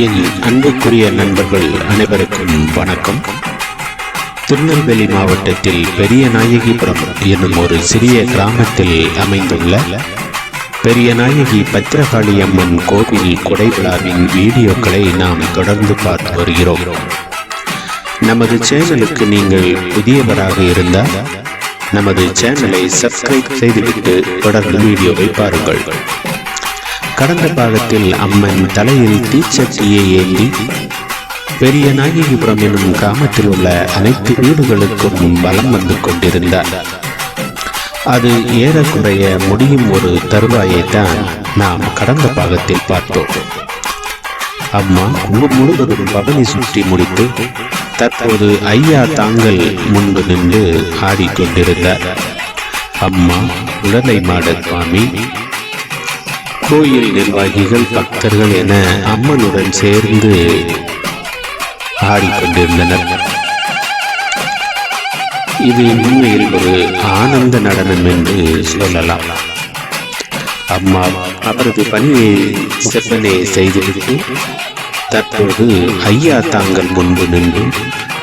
என் அன்புக்குரிய நண்பர்கள் அனைவருக்கும் வணக்கம். திருநெல்வேலி மாவட்டத்தில் பெரிய நாயகிபுரம் என்னும் ஒரு சிறிய கிராமத்தில் அமைந்துள்ள பெரிய நாயகி பத்திரகாளி அம்மன் கோவில் கொடை விழாவின் வீடியோக்களை நாம் தொடர்ந்து பார்த்து வருகிறோம். நமது சேனலுக்கு நீங்கள் புதியவராக இருந்தால் நமது சேனலை சப்ஸ்கிரைப் செய்துவிட்டு தொடர்ந்து வீடியோவை பாருங்கள். கடந்த பாகத்தில் அம்மன் தலையில் தீச்சட்டியை ஏந்தி பெரிய நாயகிபுரம் எனும் கிராமத்தில் உள்ள அனைத்து வீடுகளுக்கும் வலம் வந்து கொண்டிருந்தார். அது ஏறக்குறைய முடியும் ஒரு தருவாயை தான் நாம் கடந்த பாகத்தில் பார்த்தோம். அம்மா ஊர் முழுவதும் பவனி சுற்றி முடித்து தற்போது ஐயா தாங்கள் முன்பு நின்று ஆடிக்கொண்டிருந்தார். அம்மா உடலை மாட சுவாமி கோயில் நிர்வாகிகள் பக்தர்கள் என அம்மனுடன் சேர்ந்து ஆடிக்கொண்டிருந்தனர். இது உண்மையில் ஒரு ஆனந்த நடனம் என்று சொல்லலாம். அம்மா அவரது பணியை செப்பனே செய்துவிட்டு தற்போது ஐயா தாங்கள் முன்பு நின்று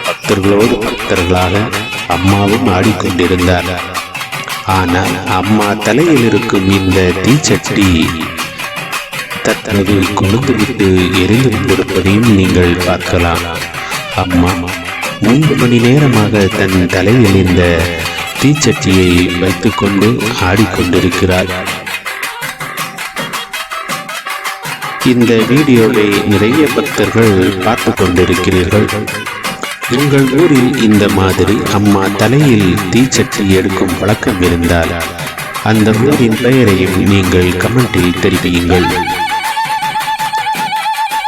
பக்தர்களோடு பக்தர்களாக அம்மாவும் ஆடிக்கொண்டிருந்தார். ஆனால் அம்மா தலையில் இருக்கும் இந்த தீச்சட்டி தற்போது கொழுந்துவிட்டு எரிந்து கொடுப்பதையும் நீங்கள் பார்க்கலாம். அம்மா மூன்று மணி நேரமாக தன் தலையில் இந்த தீச்சட்டியை வைத்துக்கொண்டு ஆடிக்கொண்டிருக்கிறார். இந்த வீடியோவை நிறைய பக்தர்கள் பார்த்து கொண்டிருக்கிறீர்கள் உங்கள் ஊரில் இந்த மாதிரி அம்மா தலையில் தீச்சட்டி எடுக்கும் பழக்கம் இருந்தால் அந்த ஊரின் பெயரையும் நீங்கள் கமெண்டில் தெரிவியுங்கள்.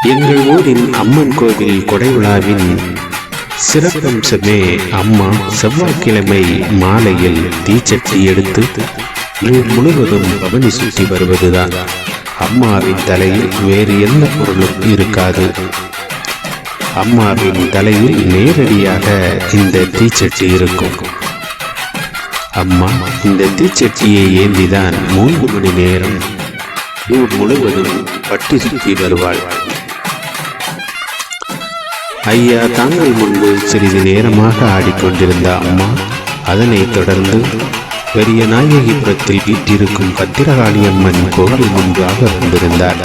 எங்கள் ஊரின் அம்மன் கோவில் கொடைவிழாவின் சிறப்பம்சமே அம்மா செவ்வாய்க்கிழமை மாலையில் தீச்சட்டி எடுத்து ஊர் முழுவதும் பவனி சுற்றி வருவதுதான். அம்மாவின் தலையில் வேறு எந்த பொருளும் இருக்காது. அம்மாவின் தலையில் நேரடியாக இந்த தீச்சட்டி இருக்கும். அம்மா இந்த தீச்சட்டியை ஏந்திதான் மூன்று மணி நேரம் ஊர் முழுவதும் பட்டி சுற்றி வருவாள். ஐயா தாங்கள் முன்பு சிறிது நேரமாக ஆடிக்கொண்டிருந்த அம்மா அதனைத் தொடர்ந்து பெரிய நாயகிபுரத்தில் வீட்டிருக்கும் பத்திரகாளி அம்மன் கோவில் முன்பாக வந்திருந்தார்.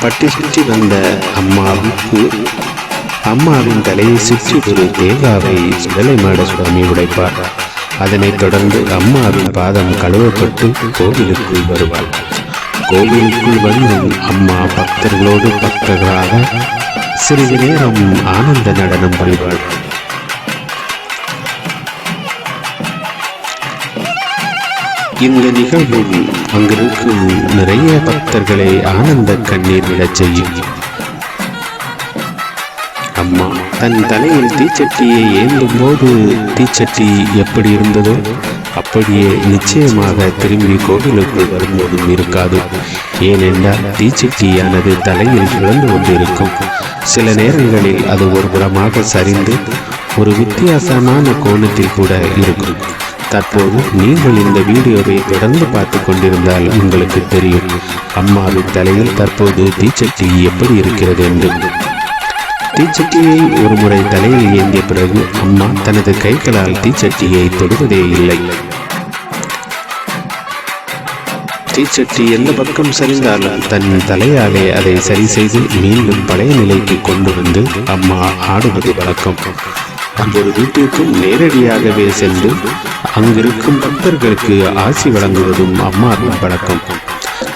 பட்டி சுற்றி வந்த அம்மாவுக்கு அம்மாவின் தலையை சுற்றி ஒரு தேங்காவை சுடலை மாட சுவாமி உடைப்பார். அதனைத் தொடர்ந்து அம்மாவின் பாதம் கழுவப்பட்டு கோவிலுக்குள் வருவாள் கோவிலுக்குள் வந்து அம்மா பக்தர்களோடு பக்தர்களாக சிறிது நேரம் ஆனந்த நடனம் புரிவாள் இந்த நிகழ்வு அங்கிருக்கும் நிறைய பக்தர்களை ஆனந்த கண்ணீர் விடச் செய்யும். அம்மா தன் தலையில் தீச்சட்டியை ஏந்தும் போது தீச்சட்டி எப்படி இருந்ததோ அப்படியே நிச்சயமாக திரும்பி கோவிலுக்குள் வரும்போதும் இருக்காது. ஏனென்றால் தீச்சட்டியானது தலையில் விழுந்து கொண்டிருக்கும். சில நேரங்களில் அது ஒரு புறமாக சரிந்து ஒரு வித்தியாசமான கோணத்தில் கூட இருக்கும். தற்போது நீங்கள் இந்த வீடியோவை தொடர்ந்து பார்த்து கொண்டிருந்தால் உங்களுக்கு தெரியும். அம்மாவின் தலையில் தற்போது தீச்சட்டி எப்படி இருக்கிறது என்று. தீச்சட்டியை ஒரு முறை தலையில் ஏந்திய பிறகு அம்மா தனது கைகளால் தீச்சட்டியை தொடுவதே இல்லை. தீச்சட்டி எந்த பக்கம் சரிந்தாலும் தன் தலையாலே அதை சரி செய்து மீண்டும் பழைய நிலைக்கு கொண்டு வந்து அம்மா ஆடுவது வழக்கம். ஒவ்வொரு வீட்டிற்கும் நேரடியாகவே சென்று அங்கிருக்கும் பக்தர்களுக்கு ஆசி வழங்குவதும் அம்மாவின் பழக்கம்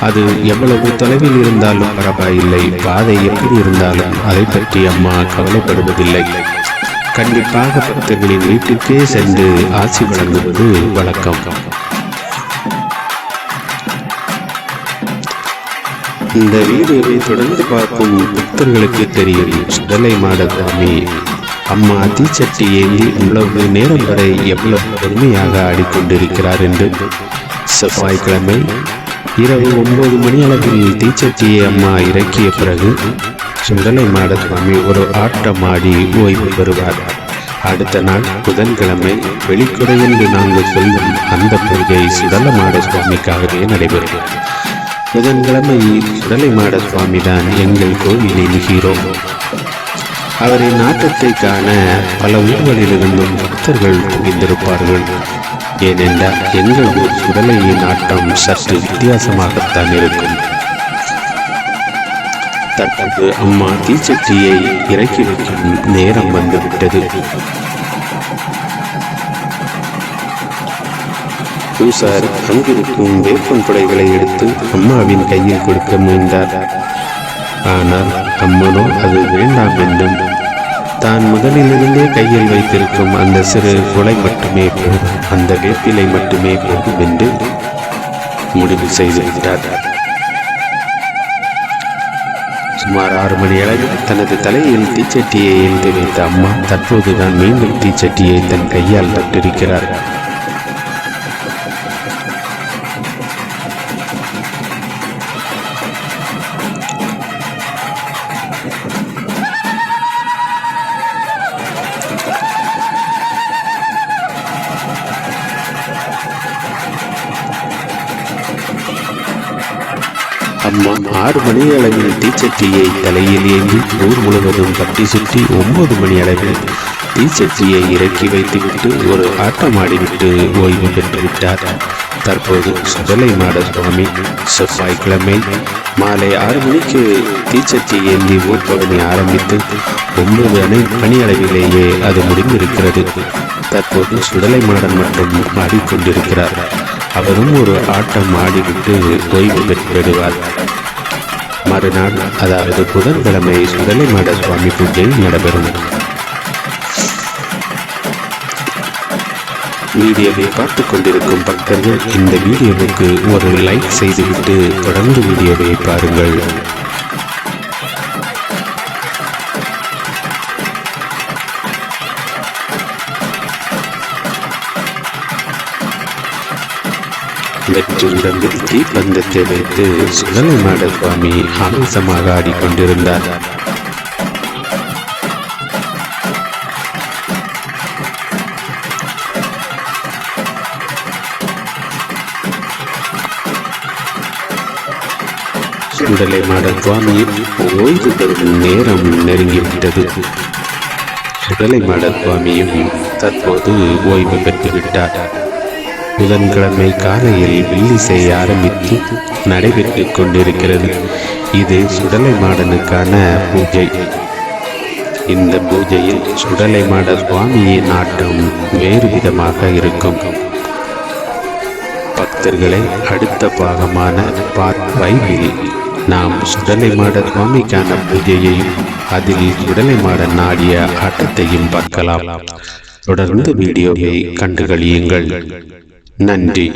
அது எவ்வளவு தொலைவில் இருந்தாலும் பரவாயில்லை. பாதை எப்படி இருந்தாலும் அதை பற்றி அம்மா கவலைப்படுவதில்லை. கண்டிப்பாக பக்தர்களின் வீட்டுக்கே சென்று ஆட்சி வழங்குவது வழக்கம். இந்த வீடியோவை தொடர்ந்து பார்க்கும் பக்தர்களுக்கு தெரியும். சுடலை மாடசாமி அம்மா தீச்சட்டி ஏந்தி இவ்வளவு நேரம் வரை எவ்வளவு பொறுமையாக ஆடிக்கொண்டிருக்கிறார் என்று. செவ்வாய்க்கிழமை இரவு ஒன்பது மணி அளவில் தீச்சத்தியை அம்மா இறக்கிய பிறகு சுந்தலை மாடசாமி ஒரு ஆட்டம் ஆடி ஓய்வு பெறுவார். அடுத்த நாள் புதன்கிழமை வெளிக்குறை என்று நாங்கள் சொல்லும் அந்த பூஜை சுடல மாட சுவாமிக்காகவே நடைபெறும் புதன்கிழமை சுடலை மாட சுவாமிதான் எங்கள் கோவிலில் ஹீரோ அவரின் ஆட்டத்தை காண பல ஊர்களிலிருந்தும் பக்தர்கள் குவிந்திருப்பார்கள் ஏனென்றால் எங்கள் ஊர் சுடலையின் ஆட்டம் சற்று வித்தியாசமாகத்தான் இருக்கும். தற்போது அம்மா தீச்சட்டியை இறக்கி வைக்கும் நேரம் வந்துவிட்டது. பூசார் அங்கிருக்கும் வேப்பன் குடைகளை எடுத்து அம்மாவின் கையில் கொடுக்க முயன்றார். ஆனால் அம்மனோ அது வேண்டாம் என்றும் தான் முதலிலிருந்தே கையில் வைத்திருக்கும் அந்த சிறு குலை மட்டுமே போதும். அந்த வேப்பிலை மட்டுமே போதும் என்று முடிவு செய்து விட்டார். சுமார் ஆறு மணி அளவில் தனது தலையில் தீச்சட்டியை எழுந்து வைத்த அம்மா தற்போதுதான் மீண்டும் தீச்சட்டியை தன் கையால் தட்டிருக்கிறார். ஆறு மணி அளவில் தீச்சட்டியை தலையில் ஏந்தி ஊர் முழுவதும் கட்டி சுற்றி ஒன்பது மணி அளவில் தீச்சட்டியை இறக்கி வைத்துவிட்டு ஒரு ஆட்டம் ஆடிவிட்டு ஓய்வு பெற்று விட்டார். தற்போது சுடலை மாட சுவாமி செவ்வாய்க்கிழமை மாலை ஆறு மணிக்கு தீச்சட்டி ஏந்தி ஊர்பவனி ஆரம்பித்து ஒன்பது அணை மணி அளவிலேயே அது முடிந்திருக்கிறது. தற்போது சுடலை மாடன் மட்டும் ஆடிக்கொண்டிருக்கிறார். அவரும் ஒரு ஆட்டம் ஆடிவிட்டு ஓய்வு பெற்றுவிடுவார். மறுநாள் அதாவது புதன்கிழமை சுடலை மாட சுவாமி பூஜை நடைபெறும். வீடியோவை பார்த்து கொண்டிருக்கும் பக்தர்கள் இந்த வீடியோவுக்கு ஒரு லைக் செய்துவிட்டு தொடர்ந்து வீடியோவை பாருங்கள். வெற்றியுடன் தீப்பந்தத்தை வைத்து சுடலை மாடசுவாமி ஆவேசமாக ஆடிக்கொண்டிருந்தார். சுடலை மாட சுவாமி ஓய்வு பெறும் நேரம் நெருங்கிவிட்டது. சுடலை மாட சுவாமியும் தற்போது ஓய்வு பெற்றுவிட்டார் புதன்கிழமை காலையில் வில்லிசை ஆரம்பித்து நடைபெற்றுக் கொண்டிருக்கிறது. இது சுடலை மாடனுக்கான பூஜை. இந்த பூஜையில் சுடலை மாட சுவாமியின் ஆட்டம் வேறு விதமாக இருக்கும். பக்தர்களை அடுத்த பாகமான பார்ட் ஃபைவில் நாம் சுடலை மாட சுவாமிக்கான பூஜையையும் அதில் சுடலை மாட நாடிய ஆட்டத்தையும் பார்க்கலாம். தொடர்ந்து வீடியோவை கண்டுகளியுங்கள். நன்றி.